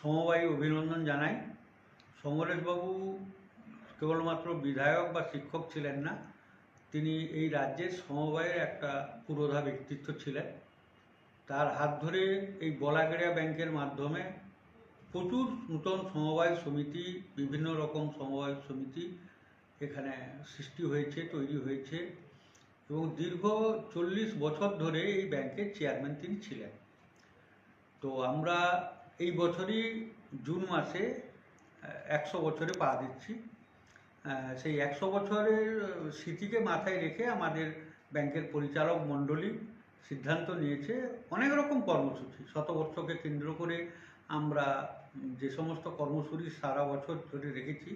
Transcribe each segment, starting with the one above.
সমবায়ী অভিনন্দন জানাই। সমরেশবাবু কেবলমাত্র বিধায়ক বা শিক্ষক ছিলেন না, তিনি এই রাজ্যের সমবায়ের একটা পুরোধা ব্যক্তিত্ব ছিলেন। তার হাত ধরে এই বলাগেড়িয়া ব্যাংকের মাধ্যমে প্রচুর নূতন সমবায় সমিতি, বিভিন্ন রকম সমবায় সমিতি এখানে সৃষ্টি হয়েছে, তৈরি হয়েছে এবং দীর্ঘ চল্লিশ বছর ধরে এই ব্যাংকের চেয়ারম্যান তিনি ছিলেন। তো আমরা এই বছরই জুন মাসে একশো বছরে পা দিচ্ছি। সেই একশো বছরের স্মৃতিকে মাথায় রেখে আমাদের ব্যাংকের পরিচালক মণ্ডলী সিদ্ধান্ত নিয়েছে অনেক রকম কর্মসূচি। শতবর্ষকে কেন্দ্র করে আমরা যে সমস্ত কর্মসূচি সারা বছর ধরে রেখেছি,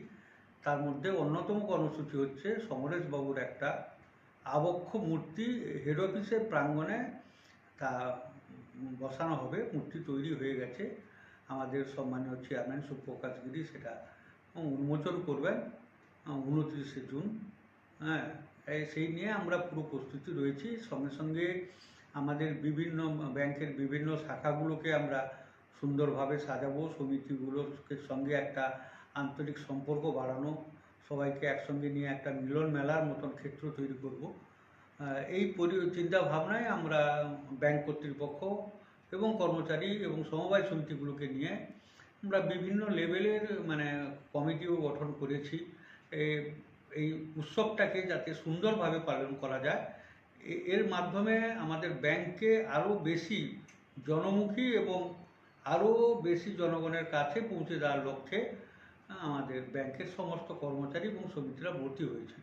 তার মধ্যে অন্যতম কর্মসূচি হচ্ছে সমরেশবাবুর একটা আবক্ষ মূর্তি, হেড অফিসের প্রাঙ্গণে তা বসানো হবে, মূর্তি তৈরি হয়ে গেছে। আমাদের সম্মানীয় চেয়ারম্যান সুপ্রকাশ গিরি সেটা উন্মোচন করবেন উনত্রিশে জুন। হ্যাঁ সেই নিয়ে আমরা পুরো প্রস্তুতি রয়েছি। সঙ্গে সঙ্গে আমাদের বিভিন্ন ব্যাংকের বিভিন্ন শাখাগুলোকে আমরা সুন্দরভাবে সাজাবো। সমিতিগুলোকে সঙ্গে একটা আন্তরিক সম্পর্ক বাড়ানো, সবাইকে একসঙ্গে নিয়ে একটা মিলন মেলার মতন ক্ষেত্র তৈরি করব। এই চিন্তা ভাবনায় আমরা ব্যাংক কর্তৃপক্ষ এবং কর্মচারী এবং সমবায় সমিতিগুলোকে নিয়ে আমরা বিভিন্ন লেভেলের মানে কমিটিও গঠন করেছি। এই উৎসবটাকে যাতে সুন্দরভাবে পালন করা যায়। এর মাধ্যমে আমাদের ব্যাংককে আরও বেশি জনমুখী এবং আরও বেশি জনগণের কাছে পৌঁছে দেওয়ার লক্ষ্যে আমাদের ব্যাংকের সমস্ত কর্মচারী এবং সমিতিরা ভর্তি হয়েছে।